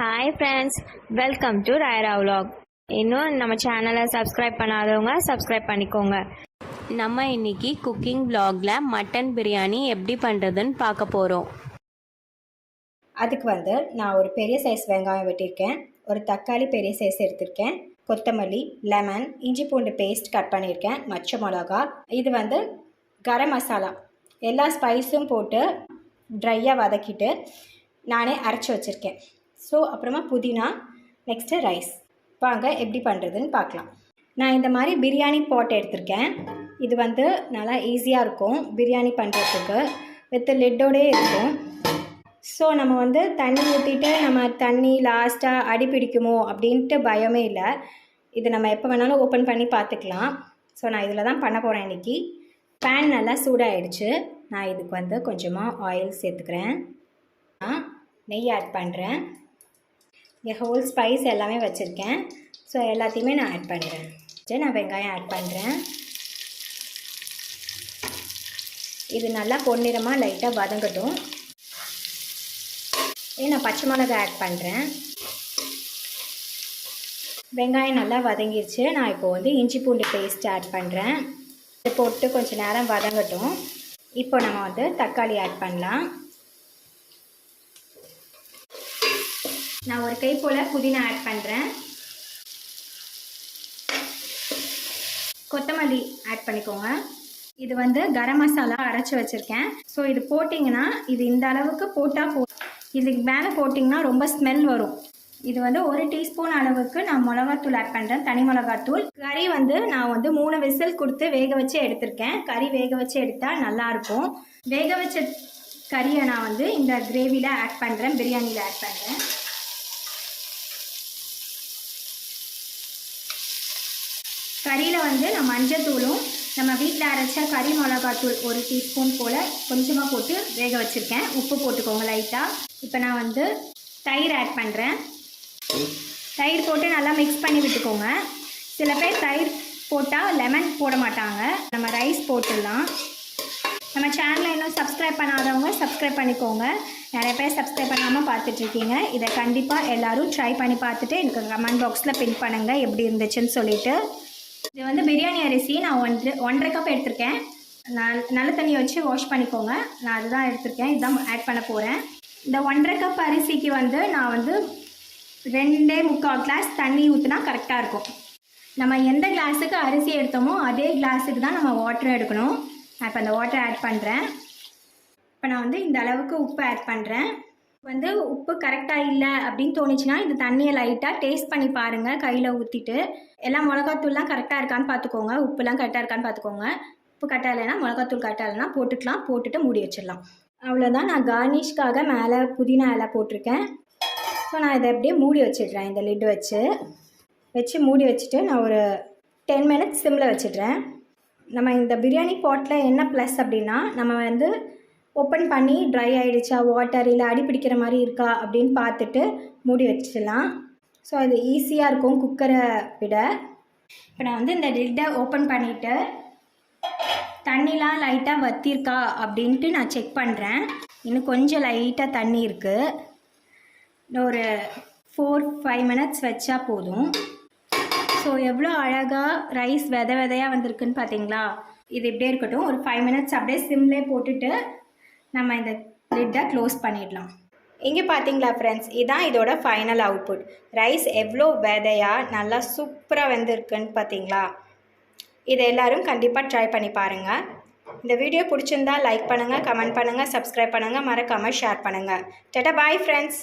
Hi friends welcome to ராயரா vlog. இன்னும் நம்ம சேனலை சப்ஸ்கிரைப் பண்ணாதவங்க சப்ஸ்கிரைப் பண்ணிக்கோங்க. நம்ம இன்னைக்கு குக்கிங் vlogல மட்டன் பிரியாணி எப்படி பண்ணுறதுன்னு பார்க்க போகிறோம் அதுக்கு வந்து நான் ஒரு பெரிய சைஸ் வெங்காயம் வெட்டியிருக்கேன். ஒரு தக்காளி பெரிய சைஸ் எடுத்திருக்கேன். கொத்தமல்லி லெமன் இஞ்சி பூண்டு பேஸ்ட் கட் பண்ணியிருக்கேன். மச்ச மிளகா. இது வந்து கரம் மசாலா. எல்லா ஸ்பைஸும் போட்டு ட்ரையாக வதக்கிட்டு நானே அரைச்சி வச்சுருக்கேன். ஸோ அப்புறமா புதினா நெக்ஸ்ட்டு ரைஸ் வாங்க எப்படி பண்ணுறதுன்னு பார்க்கலாம். நான் இந்த மாதிரி பிரியாணி பாட் எடுத்திருக்கேன். இது வந்து நல்லா ஈஸியாக இருக்கும். பிரியாணி பண்ணுறதுக்கு வித் லெட்டோடே இருக்கும். ஸோ நம்ம வந்து தண்ணி ஊற்றிட்டு நம்ம தண்ணி லாஸ்ட்டாக அடி பிடிக்குமோ அப்படின்ட்டு பயமே இல்லை. இது நம்ம எப்போ வேணாலும் ஓப்பன் பண்ணி பார்த்துக்கலாம். ஸோ நான் இதில் தான் பண்ண போகிறேன் இன்றைக்கி பேன் நல்லா சூடாகிடுச்சு நான் இதுக்கு வந்து கொஞ்சமாக ஆயில் சேர்த்துக்கிறேன். நெய் ஆட் பண்ணுறேன் இங்கே ஹோல் ஸ்பைஸ் எல்லாமே வச்சுருக்கேன். ஸோ எல்லாத்தையுமே நான் ஆட் பண்ணுறேன் சரி நான் வெங்காயம் ஆட் பண்ணுறேன் இது நல்லா பொன்னிறமாக லைட்டாக வதங்கட்டும். இதே நான் பச்சை மிளகா ஆட் பண்ணுறேன் வெங்காயம் நல்லா வதங்கிருச்சு. நான் இப்போ வந்து இஞ்சி பூண்டு பேஸ்ட் ஆட் பண்ணுறேன் இதை போட்டு கொஞ்சம் நேரம் வதங்கட்டும். இப்போ நம்ம வந்து தக்காளி ஆட் பண்ணலாம். நான் ஒரு கை போல் புதினா ஆட் பண்ணுறேன் கொத்தமல்லி ஆட் பண்ணிக்கோங்க. இது வந்து கரம் மசாலா அரைச்சி வச்சுருக்கேன். ஸோ இது போட்டிங்கன்னா இது இந்த அளவுக்கு போட்டால் போ இதுக்கு மேலே போட்டிங்கன்னா ரொம்ப ஸ்மெல் வரும். இது வந்து ஒரு டீஸ்பூன் அளவுக்கு நான் மிளகாத்தூள் ஆட் பண்ணுறேன் தனி மிளகாத்தூள். கறி வந்து நான் வந்து மூணு விசில் கொடுத்து வேக வச்சு எடுத்திருக்கேன். கறி வேக வச்சு எடுத்தால் நல்லாயிருக்கும் வேக வச்ச கறியை நான் வந்து இந்த கிரேவியில் ஆட் பண்ணுறேன் பிரியாணியில் ஆட் பண்ணுறேன் கறியில் வந்து நான் மஞ்சத்தூளும் நம்ம வீட்டில் அரைச்ச கறி மிளகாத்தூள் ஒரு டீஸ்பூன் போல் கொஞ்சமாக போட்டு வேக வச்சுருக்கேன். உப்பு போட்டுக்கோங்க லைட்டாக இப்போ நான் வந்து தயிர் ஆட் பண்ணுறேன் தயிர் போட்டு நல்லா மிக்ஸ் பண்ணி விட்டுக்கோங்க. சில பேர் தயிர் போட்டால் லெமன் போட மாட்டாங்க. நம்ம ரைஸ் போட்டுடலாம். நம்ம சேனலை இன்னும் சப்ஸ்கிரைப் பண்ணாதவங்க சப்ஸ்கிரைப் பண்ணிக்கோங்க. நிறைய பேர் சப்ஸ்கிரைப் பண்ணாமல் பார்த்துட்ருக்கீங்க இதை கண்டிப்பாக எல்லோரும் ட்ரை பண்ணி பார்த்துட்டு எனக்கு கமெண்ட் பாக்ஸில் பின் பண்ணுங்கள் எப்படி இருந்துச்சுன்னு சொல்லிவிட்டு இது வந்து பிரியாணி அரிசி. நான் ஒன்று ஒன்றரை கப் எடுத்திருக்கேன். நான் நல்ல தண்ணியை வச்சு வாஷ் பண்ணிக்கோங்க. நான் அதுதான் எடுத்திருக்கேன். இதுதான் ஆட் பண்ண போகிறேன் இந்த ஒன்றரை கப் அரிசிக்கு வந்து நான் வந்து ரெண்டே முக்கால் கிளாஸ் தண்ணி ஊற்றினா கரெக்டாக இருக்கும். நம்ம எந்த கிளாஸுக்கு அரிசி எடுத்தோமோ அதே கிளாஸுக்கு தான் நம்ம வாட்டர் எடுக்கணும். நான் இப்போ அந்த வாட்டர் ஆட் பண்ணுறேன் இப்போ நான் வந்து இந்த அளவுக்கு உப்பு ஆட் பண்ணுறேன் வந்து உப்பு கரெக்டாக இல்லை அப்படின்னு தோணுச்சுன்னா இந்த தண்ணியை லைட்டாக டேஸ்ட் பண்ணி பாருங்கள் கையில் ஊற்றிட்டு எல்லாம் மிளகாத்தூள்லாம் கரெக்டாக இருக்கான்னு பார்த்துக்கோங்க. உப்புலாம் கரெக்டாக இருக்கான்னு பார்த்துக்கோங்க. உப்பு கரெக்டாக இல்லைன்னா மிளகாத்தூள் கரெக்டாக இல்லைன்னா போட்டுக்கலாம் போட்டுட்டு மூடி வச்சிடலாம். அவ்வளோதான் நான் கார்னிஷ்காக மேலே புதினா இலை போட்டிருக்கேன். ஸோ நான் இதை அப்படியே மூடி வச்சிடுறேன் இந்த லிட் வச்சு. வச்சு மூடி வச்சுட்டு நான் ஒரு டென் மினிட்ஸ் சிம்மில் வச்சிடுறேன். நம்ம இந்த பிரியாணி பாட்டில் என்ன ப்ளஸ் அப்படின்னா நம்ம வந்து ஓப்பன் பண்ணி ட்ரை ஆகிடுச்சா வாட்டர் இல்லை அடி பிடிக்கிற மாதிரி இருக்கா? அப்படின்னு பார்த்துட்டு மூடி வச்சிடலாம். ஸோ அது ஈஸியாக இருக்கும் குக்கரை விட. இப்போ நான் வந்து இந்த லிட்டை ஓப்பன் பண்ணிவிட்டு தண்ணிலாம் லைட்டாக வத்திருக்கா? அப்படின்ட்டு நான் செக் பண்ணுறேன் இன்னும் கொஞ்சம் லைட்டாக தண்ணி இருக்குது இன்னும் ஒரு ஃபோர் ஃபைவ் மினிட்ஸ் வச்சா போதும். ஸோ எவ்வளோ அழகாக ரைஸ் வித விதையாக வந்திருக்குன்னு பார்த்தீங்களா? இது இப்படியே இருக்கட்டும். ஒரு ஃபைவ் மினிட்ஸ் அப்படியே சிம்லே போட்டுட்டு நம்ம இந்த லிட்டை க்ளோஸ் பண்ணிடலாம். இங்கே பார்த்தீங்களா ஃப்ரெண்ட்ஸ் இதான் இதோட ஃபைனல் அவுட்புட் ரைஸ் எவ்வளோ விதையாக நல்லா சூப்பராக வெந்திருக்குன்னு பார்த்தீங்களா இதை எல்லோரும் கண்டிப்பாக ட்ரை பண்ணி பாருங்கள் இந்த வீடியோ பிடிச்சிருந்தா லைக் பண்ணுங்கள் கமெண்ட் பண்ணுங்கள் சப்ஸ்கிரைப் பண்ணுங்கள் மறக்காமல் ஷேர் பண்ணுங்கள் டட்டா பாய் ஃப்ரெண்ட்ஸ்